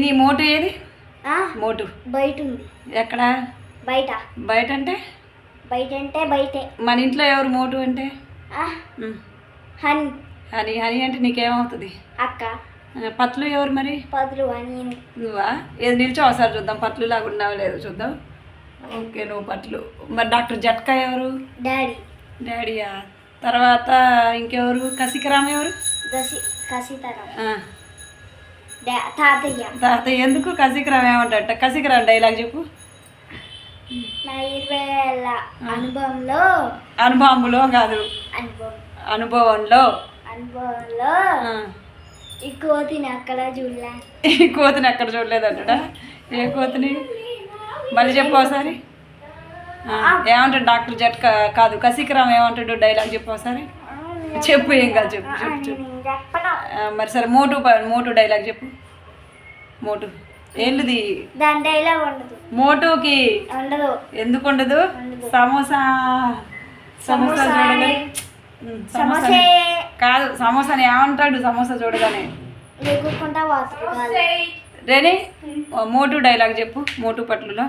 నీ మోటు ఏది? మోటు. బయట ఉంది ఎక్కడ? బయట. బయట అంటే బయట. అంటే బయటే మన ఇంట్లో ఎవరు మోటు అంటే. హన్. హనీ హనీ అంటే నీకేమవుతుంది? అక్క. ఆ, పట్లు ఎవరు మరి? పదులు అని నువ్వా? ఏది నిల్చో ఒకసారి చూద్దాం. పట్లు లాగా ఉన్నావా లేదు చూద్దాం. ఓకే నువ్వు పట్లు మరి డాక్టర్ జట్కా ఎవరు? డాడీ. డాడీయా? తర్వాత ఇంకెవరు? కసికరామ్ ఎవరు? దసి కసితరం తాతయ్య. తర్వాత ఎందుకు కసికరామ్ ఏమంటాడట? కసికరామ్ డైలాగ్ చెప్పు. నా ఇరవై ఏళ్ళ అనుభవంలో అనుభవంలో కాదు. అనుభవం. అనుభవంలో. అనుభవంలో ఈ కోతిని అక్కడ చూడలే. ఈ కోతిని ఎక్కడ చూడలేదంటడా? ఏ కోతిని? మళ్ళీ చెప్పు ఒకసారి. ఏమంటాడు డాక్టర్ జట్కా? కాదు కసికరామ్ ఏమంటాడు? డైలాగ్ చెప్పు ఒకసారి. చెప్పు ఏం కాదు చెప్పు చెప్పు మరి సరే మోటు మోటు డైలాగ్ చెప్పు. మోటు. ఏంటిది? దాని డైలాగ్ ఉండదు. మోటుకి ఉండదు. ఎందుకు ఉండదు? సమోసా. సమోసా చూడగానే. సమోసా కాదు సమోసాని ఏమంటాడు సమోసా చూడగానే? ఓ మోటు డైలాగ్ చెప్పు మోటు పట్లులో.